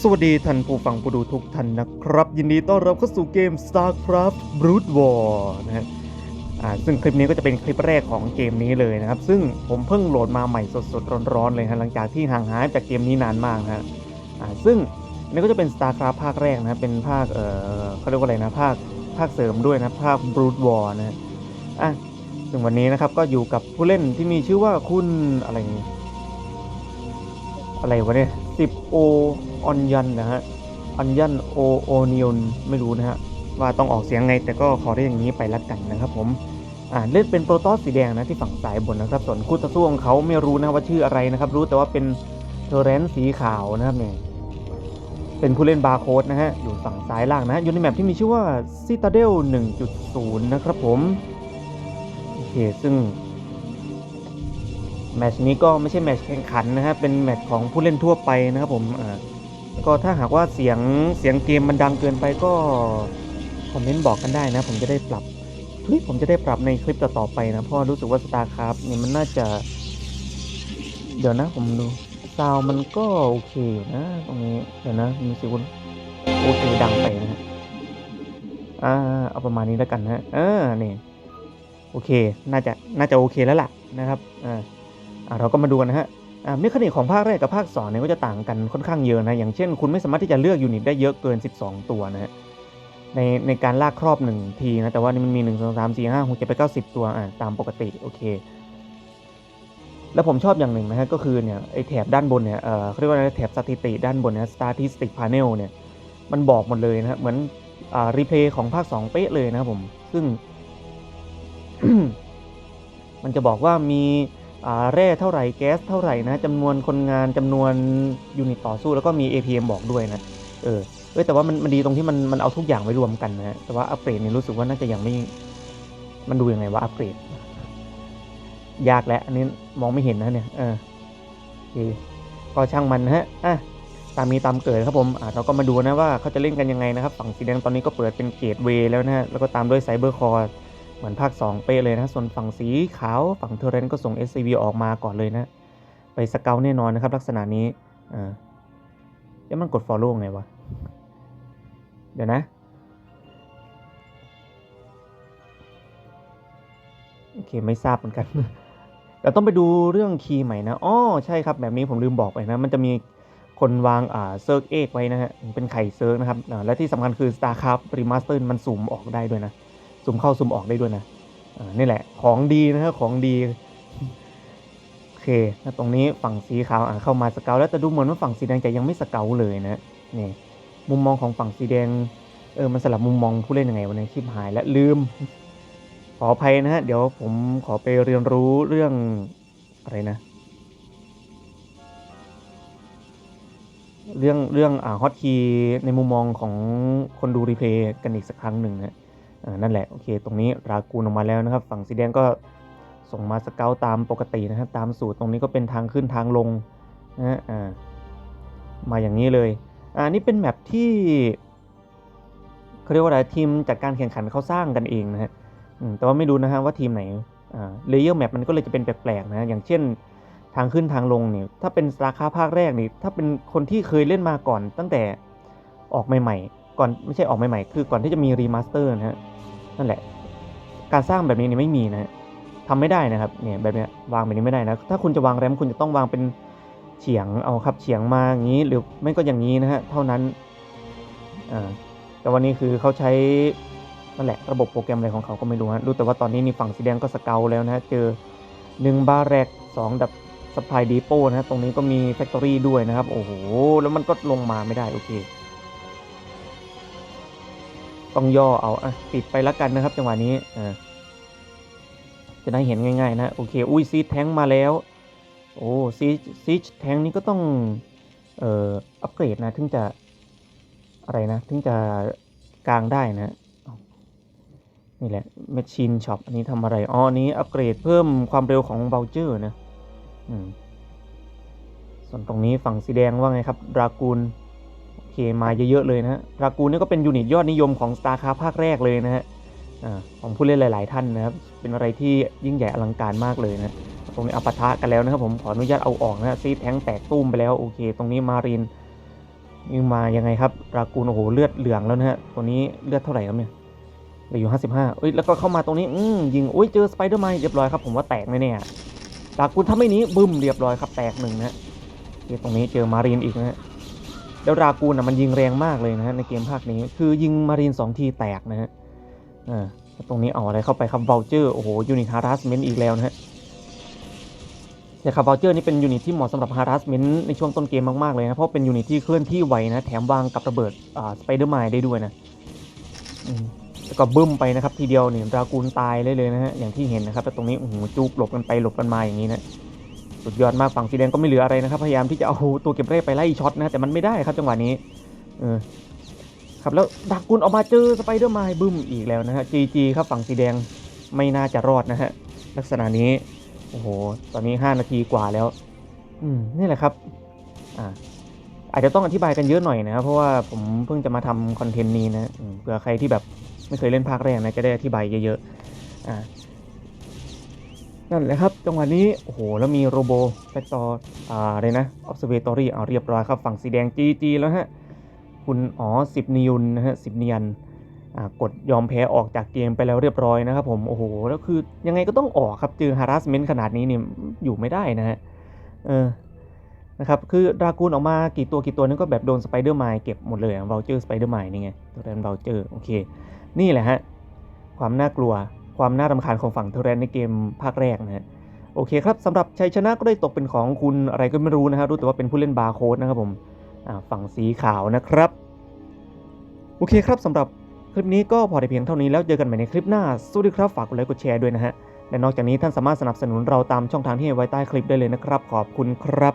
สวัสดีท่านผู้ฟังผู้ดูทุกท่านนะครับ ยินดีต้อนรับเข้าสู่เกม StarCraft Brood War นะฮะอ่าซึ่งคลิปนี้ก็จะเป็นคลิปแรกของเกมนี้เลยนะครับ ซึ่งผมเพิ่งโหลดมาใหม่สดๆร้อนๆเลยฮะหลังจากที่ห่างหายจากเกมนี้นานมากนะฮะอ่าซึ่งอันนี้ก็จะเป็น StarCraft ภาคแรกนะเป็นภาคเออเขาเรียกว่าอะไรนะภาคภาคเสริมด้วยนะภาค Brood War นะฮะอะซึ่งวันนี้นะครับก็อยู่กับผู้เล่นที่มีชื่อว่าคุณอะไรอย่างงี้อะไรวะเนี่ยสิบโออนยันนะฮะออนยันโอโอนิอนไม่รู้นะฮะว่าต้องออกเสียงไงแต่ก็ขอได้อย่างนี้ไปละกันนะครับผมอ่าเล่นเป็นโปรตอสสีแดงนะที่ฝั่งซ้ายบนนะครับ ส่วนคู่ต่อสู้ของเขาไม่รู้นะว่าชื่ออะไรนะครับ รู้แต่ว่าเป็นเทอร์เรนสีขาวนะครับเนี่ยเป็นผู้เล่นบาร์โค้ดนะฮะอยู่ฝั่งซ้ายล่างนะฮะอยู่ในแมปที่มีชื่อว่า Citadel 1.0 นะครับผมโอเคซึ่งแมชนี้ก็ไม่ใช่แมชแข่งขันนะฮะเป็นแมชของผู้เล่นทั่วไปนะครับผมอ่า ก็ถ้าหากว่าเสียงเสียงเกมมันดังเกินไปก็คอมเมนต์บอกกันได้นะ ผมจะได้ปรับเฮ้ยผมจะได้ปรับในคลิปต่อๆไปนะเพราะรู้สึกว่า StarCraft เนี่ยมันน่าจะ เดี๋ยวนะผมดูซาวมันก็โอเคนะตรงนี้เดี๋ยวนะมีสิคุโอเคดังไปนะฮะอ่าเอาประมาณนี้แล้วกันนะเออนี่โอเค น่าจะน่าจะโอเคแล้วล่ะนะครับอ่าเราก็มาดูกันนะฮะ เมคานิกของภาคแรกกับภาค2เนี่ยก็จะต่างกันค่อนข้างเยอะนะ อย่างเช่นคุณไม่สามารถที่จะเลือกยูนิตได้เยอะเกิน 12 ตัวนะฮะในในการลากครอบหนึ่งทีนะ แต่ว่านี่มันมี 1 2 3 4 5 6 7 8 9 10 ตัวอ่าตามปกติโอเค แล้วผมชอบอย่างหนึ่งนะฮะก็คือเนี่ยไอแถบด้านบนเนี่ยเออเขาเรียกว่าอะไรแถบสถิติด้านบนนะ statistic panel เนี่ยมันบอกหมดเลยนะฮะเหมือนอ่ารีเพลย์ของภาค 2 เป๊ะเลยนะครับผมซึ่ง มันจะบอกว่ามี แร่เท่าไหร่แก๊สเท่าไหร่นะจำนวนคนงานจำนวนยูนิตต่อสู้แล้วก็มี APM บอกด้วยนะเออเอ้ยแต่ว่ามันมันดีตรงที่มันมันเอาทุกอย่างไว้รวมกันนะแต่ว่าอัปเกรดเนี่ยรู้สึกว่าน่าจะยังไม่มันดูยังไงว่าอัปเกรด ยากแล้วอันนี้มองไม่เห็นนะเนี่ยเออโอเคก็ช่างมันฮะอะตามมีตามเกิดครับผมอะเราก็มาดูนะว่าเขาจะเล่นกันยังไงนะครับ ฝั่งสีแดงตอนนี้ก็เปิดเป็นเกตเวย์แล้วนะฮะแล้วก็ตามด้วยไซเบอร์คอร์ เหมือนภาค 2 เป๊ะเลยนะ ส่วนฝั่งสีขาวฝั่งเทอร์เรนก็ส่ง SCV ออกมาก่อนเลยนะ ไปสเกลแน่นอนนะครับ ลักษณะนี้อ่าเดี๋ยวมันกด follow ไงวะ เดี๋ยวนะ โอเค ไม่ทราบเหมือนกันแต่ต้องไปดูเรื่องคีย์ใหม่นะอ๋อใช่ครับ แบบนี้ผมลืมบอกไปนะ มันจะมีคนวางอ่าเซิร์กเอกไว้นะฮะ เป็นไข่เซิร์กนะครับ และที่สำคัญคือ StarCraft Remaster มันสูมออกได้ด้วยนะ ซูมเข้าซูมออกได้ด้วยนะนี่แหละของดีนะครับของดีโอเคแล้วตรงนี้ฝั่งสีขาวอ่าเข้ามาสเกลแล้วแต่ดูเหมือนว่าฝั่งสีแดงจะยังไม่สเกลเลยนะนี่มุมมองของฝั่งสีแดงเออมันสลับมุมมองผู้เล่นยังไงวันนี้ชิบหายและลืม ขออภัยนะฮะเดี๋ยวผมขอไปเรียนรู้เรื่องอะไรนะ เรื่องเรื่องอ่าฮอตคีย์ในมุมมองของคนดูรีเพย์กันอีกสักครั้งหนึ่งนะ นั่นแหละโอเค ตรงนี้รากูนออกมาแล้วนะครับ ฝั่งสีแดงก็ส่งมาสเกลตามปกตินะครับ ตามสูตรตรงนี้ก็เป็นทางขึ้นทางลงนะฮะอ่ามาอย่างนี้เลยอ่านี่เป็นแมปที่เขาเรียกว่าอะไรทีมจากการแข่งขันเขาสร้างกันเองนะฮะแต่ว่าไม่รู้นะฮะว่าทีมไหนเลเยอร์แมปมันก็เลยจะเป็นแปลกๆนะฮะอย่างเช่นทางขึ้นทางลงเนี่ยถ้าเป็นราคาภาคแรกนี่ถ้าเป็นคนที่เคยเล่นมาก่อนตั้งแต่ออกใหม่ ๆ ก่อนไม่ใช่ออกใหม่ๆ คือก่อนที่จะมีรีมาสเตอร์นะฮะนั่นแหละ การสร้างแบบนี้เนี่ยไม่มีนะฮะทำไม่ได้นะครับเนี่ยแบบนี้วางแบบนี้ไม่ได้นะ ถ้าคุณจะวางแรมคุณจะต้องวางเป็นเฉียงเอาครับเฉียงมาอย่างนี้หรือไม่ก็อย่างนี้นะฮะเท่านั้นอ่าแต่วันนี้คือเขาใช้นั่นแหละระบบโปรแกรมอะไรของเขาก็ไม่รู้ฮะรู้แต่ว่าตอนนี้นี่ฝั่งสีแดงก็สเกลแล้วนะฮะเจอหนึ่งบาร์แรกสองดับสปายดีโป้นะฮะตรงนี้ก็มีแฟคทอรี่ด้วยนะครับ โอ้โห แล้วมันก็ลงมาไม่ได้ โอเค ต้องย่อเอาอะปิดไปล้วกันนะครับ จังหวะนี้อ่าจะได้เห็นง่ายๆนะโอเคอุ้ยซีแทงมาแล้วโอ้ซีซีแทงนี้ก็ต้องเอ่ออัปเกรดนะถึงจะอะไรนะถึงจะกลางได้นะนี่แหละ Machine Shop อันนี้ทำอะไรอ๋ออันนี้อัปเกรดเพิ่มความเร็วของเบลเจอร์นะอืมส่วนตรงนี้ฝั่งสีแดงว่าไงครับดรากูล เคมาเยอะๆเลยนะฮะรากูนี่ก็เป็นยูนิตยอดนิยมของ StarCraft ภาคแรกเลยนะฮะอ่าของผู้เล่นหลาย ๆ ท่านนะครับ เป็นอะไรที่ยิ่งใหญ่อลังการมากเลยนะ ตรงนี้อปะทะกันแล้วนะครับผมขออนุญาตเอาออกนะซีแทงแตกตุ้มไปแล้วโอเค ตรงนี้มารีนยิงมายังไงครับ รากูนโอ้โหเลือดเหลืองแล้วนะฮะตัวนี้เลือดเท่าไหร่ครับเนี่ยเหลืออยู่ 55เอ้ยแล้วก็เข้ามาตรงนี้อืมยิงอุ้ยเจอสไปเดอร์แมนเรียบร้อยครับผมว่าแตกแน่ๆรากูนถ้าไม่นี้บึ้มเรียบร้อยครับแตกหนึ่งนะฮะตรงนี้เจอมารีนอีกนะฮะ แล้วรากูนอะมันยิงแรงมากเลยนะฮะในเกมภาคนี้ คือยิงมารีนสองทีแตกนะฮะอ่าตรงนี้เอาอะไรเข้าไปครับ v ลเจอร์โอ้โหยูนิตฮาร์สเมนต์อีกแล้วนะฮะแต่คาร์บ u เจอร์นี่เป็นยูนิตที่เหมาะสำหรับ harassment ในช่วงต้นเกมมาก ๆ เลยนะ เพราะเป็นยูนิตที่เคลื่อนที่ไวนะ แถมวางกับระเบิดอ่าสไปเดอร์ไมได้ด้วยนะแล้วก็บึ้มไปนะครับ ทีเดียวเนี่ยรากูนตายเลยเลยนะฮะ อย่างที่เห็นนะครับแต่ตรงนี้โอ้โหจุกหลบกันไปหลบกันมาอย่างนี้นะ สุดยอดมากฝั่งสีแดงก็ไม่เหลืออะไรนะครับ พยายามที่จะเอาตัวเก็บเร่ไปไล่ช็อตนะแต่มันไม่ได้ครับจังหวะนี้เออครับแล้วดรากูนออกมาเจอสไปเดอร์ไมบึ้มอีกแล้วนะฮะ GG ครับฝั่งสีแดงไม่น่าจะรอดนะฮะลักษณะนี้โอ้โหตอนนี้ 5 นาทีกว่าแล้ว อืมนี่แหละครับอ่าอาจจะต้องอธิบายกันเยอะหน่อยนะครับเพราะว่าผมเพิ่งจะมาทำคอนเทนต์นี้นะเผื่อใครที่แบบไม่เคยเล่นภาคแรกนะจะได้อธิบายเยอะๆอ่า นั่นแหละครับ จังหวะนี้ โอ้โห แล้วมีโรโบแฟกตอร์อ่าอะไรนะ observatory เอาเรียบร้อยครับ ฝั่งสีแดง GG แล้วฮะ คุณอ๋อสิบนิยุนนะฮะสิบเนียนกดยอมแพ้ออกจากเกมไปแล้วเรียบร้อยนะครับผม โอ้โห แล้วคือยังไงก็ต้องออกครับ เจอ harassment ขนาดนี้เนี่ยอยู่ไม่ได้นะฮะ เออ นะครับ คือดรากูนออกมากี่ตัวกี่ตัวนึงก็แบบโดนสไปเดอร์ไมล์เก็บหมดเลยอะ voucher สไปเดอร์ไมล์นี่ไง ตัวแรน voucher โอเค นี่แหละฮะ ความน่ากลัว ความน่ารำคาญของฝั่งเทอร์แรนในเกมภาคแรกนะฮะโอเคครับสำหรับชัยชนะก็ได้ตกเป็นของคุณอะไรก็ไม่รู้นะฮะรู้แต่ว่าเป็นผู้เล่นบาร์โค้ดนะครับผมฝั่งสีขาวนะครับ โอเคครับสำหรับคลิปนี้ก็พอได้เพียงเท่านี้แล้วเจอกันใหม่ในคลิปหน้าสวัสดีครับฝากกดไลค์กดแชร์ด้วยนะฮะและนอกจากนี้ท่านสามารถสนับสนุนเราตามช่องทางที่ให้ไว้ใต้คลิปได้เลยนะครับ ขอบคุณครับ